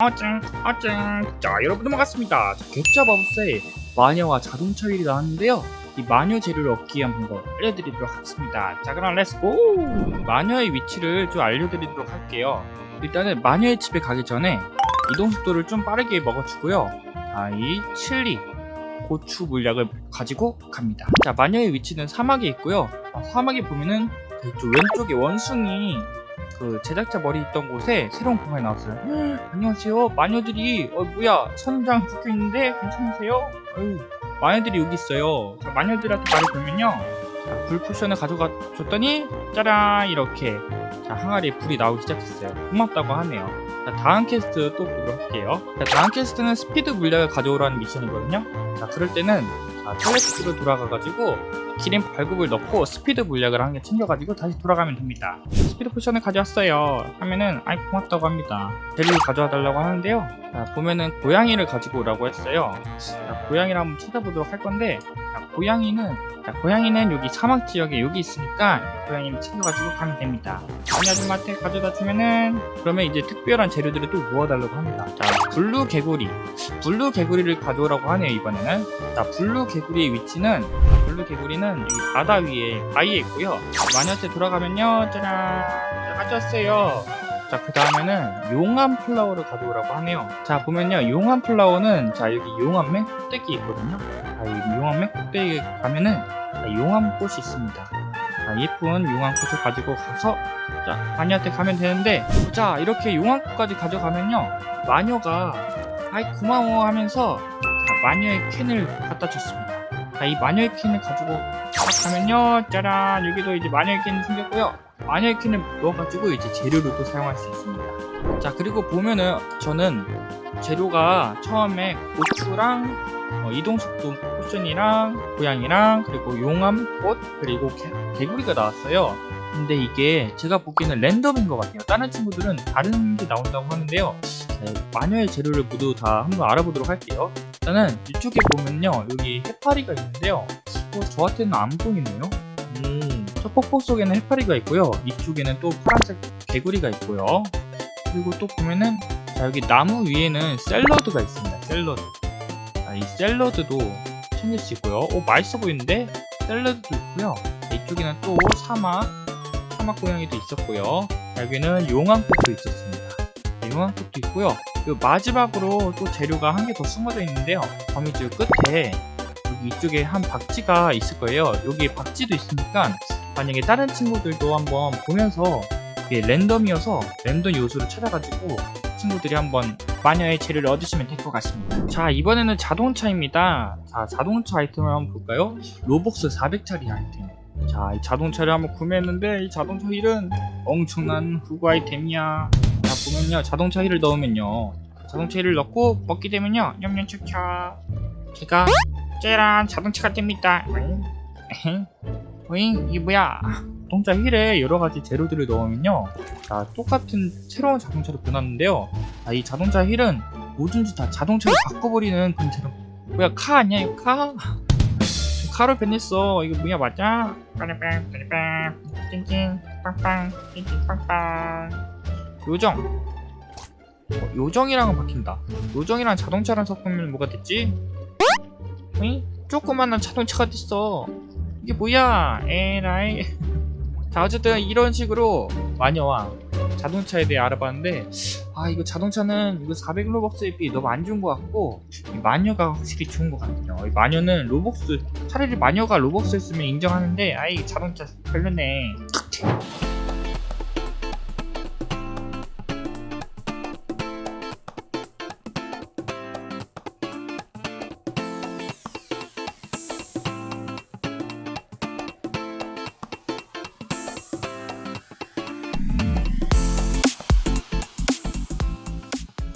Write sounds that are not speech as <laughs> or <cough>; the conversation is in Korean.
어증 어증 자 여러분들 반갑습니다. 바보스의 마녀와 자동차 휠이 나왔는데요. 이 마녀 재료를 얻기 위한 방법 알려드리도록 하겠습니다. 자 그럼 렛츠고 마녀의 위치를 좀 알려드리도록 할게요. 일단은 마녀의 집에 가기 전에 이동 속도를 좀 빠르게 먹어주고요. 아이 칠리 고추 물약을 가지고 갑니다. 자 마녀의 위치는 사막에 있고요. 아, 사막에 보면은 이쪽 왼쪽에 원숭이 그 제작자 머리 있던 곳에 새로운 공간이 나왔어요. 안녕하세요. 마녀들이 어 뭐야 천장 붙어 있는데 괜찮으세요? 어휴, 마녀들이 여기 있어요. 자, 마녀들한테 말을 걸면요. 자, 불 포션을 가져가 줬더니 짜란 이렇게 자, 항아리에 불이 나오기 시작했어요. 고맙다고 하네요. 자, 다음 퀘스트 또 보도록 할게요. 자, 다음 퀘스트는 스피드 물약을 가져오라는 미션이거든요. 자, 그럴 때는 자, 텔레스로 돌아가가지고 기린 발굽을 넣고 스피드 물약을 한 개 챙겨가지고 다시 돌아가면 됩니다. 스피드 포션을 가져왔어요. 하면은 아이 고맙다고 합니다. 재료를 가져와 달라고 하는데요. 자, 보면은 고양이를 가지고 오라고 했어요. 자, 고양이를 한번 찾아보도록 할 건데 자, 고양이는 자, 고양이는 여기 사막 지역에 여기 있으니까 고양이를 챙겨가지고 가면 됩니다. 아니 아줌마한테 가져다 주면은 그러면 이제 특별한 재료들을 또 모아달라고 합니다. 자 블루 개구리 블루 개구리를 가져오라고 하네요 이번에는 자 블루 개구리의 위치는 블루 개구리는 여기 바다 위에 바위에 있고요. 마녀한테 돌아가면요 짜란 자, 가져왔어요. 자, 그 다음에는 용암 플라워를 가져오라고 하네요. 자, 보면요. 용암 플라워는, 자, 여기 용암맨 꼭대기 있거든요. 자, 이 용암맨 꼭대기 가면은, 자, 용암꽃이 있습니다. 자, 예쁜 용암꽃을 가지고 가서, 자, 마녀한테 가면 되는데, 자, 이렇게 용암꽃까지 가져가면요. 마녀가, 아이, 고마워 하면서, 자, 마녀의 캔을 갖다 줬습니다. 자, 이 마녀의 캔을 가지고 딱 가면요. 짜란, 여기도 이제 마녀의 캔이 생겼고요. 마녀의 캔을 넣어가지고 이제 재료를 또 사용할 수 있습니다. 자 그리고 보면은 저는 재료가 처음에 고추랑 어, 이동속도 포션이랑 고양이랑 그리고 용암 꽃 그리고 개, 개구리가 나왔어요. 근데 이게 제가 보기에는 랜덤인 것 같아요. 다른 친구들은 다른 게 나온다고 하는데요. 네, 마녀의 재료를 모두 다 한번 알아보도록 할게요. 일단은 이쪽에 보면요 여기 해파리가 있는데요. 어, 저한테는 안 보이네요. 음, 저 폭포 속에는 해파리가 있고요. 이쪽에는 또 파란색 개구리가 있고요. 그리고 또 보면은 자, 여기 나무 위에는 샐러드가 있습니다. 샐러드. 자, 이 샐러드도 챙길 수 있고요. 오 맛있어 보이는데 샐러드도 있고요. 자, 이쪽에는 또 사막 사막 고양이도 있었고요. 자, 여기는 용암꽃도 있었습니다. 자, 용암꽃도 있고요. 그리고 마지막으로 또 재료가 한 개 더 숨어져 있는데요. 거미줄 끝에 여기 이쪽에 한 박쥐가 있을 거예요. 여기 박쥐도 있으니까 만약에 다른 친구들도 한번 보면서 이게 랜덤이어서 랜덤 요소를 찾아가지고 친구들이 한번 마녀의 재료를 얻으시면 될 것 같습니다. 자 이번에는 자동차입니다. 자 자동차 아이템을 한번 볼까요? 로벅스 400짜리 아이템. 자 이 자동차를 한번 구매했는데 이 자동차 휠은 엄청난 후구 아이템이야. 자 보면요 자동차 휠을 넣으면요 자동차 휠을 넣고 먹게 되면요 냠냠차차 제가 짜란 자동차가 됩니다. 오잉? 이게 뭐야? 자동차 휠에 여러 가지 재료들을 넣으면요. 자, 똑같은 새로운 자동차로 변하는데요. 아, 이 자동차 휠은 뭐든지 다 자동차로 바꿔버리는 그런 재료. 뭐야, 카 아니야, 이거 카? 카로 변했어. 이거 뭐야, 맞아? 빠라빵, 빠라빵, 찡찡, 빵빵, 찡찡, 빵빵. 요정. 어, 요정이랑은 바뀐다. 요정이랑 자동차랑 섞으면 뭐가 됐지? 응? 조그만한 자동차가 됐어. 이게 뭐야? 에라이. <laughs> 자, 어쨌든 이런 식으로 마녀와 자동차에 대해 알아봤는데, 아, 이거 자동차는 이거 400 로벅스에 비해 너무 안 좋은 것 같고, 이 마녀가 확실히 좋은 것 같아요. 이 마녀는 로벅스, 차라리 마녀가 로벅스였으면 인정하는데, 아이, 자동차 별로네.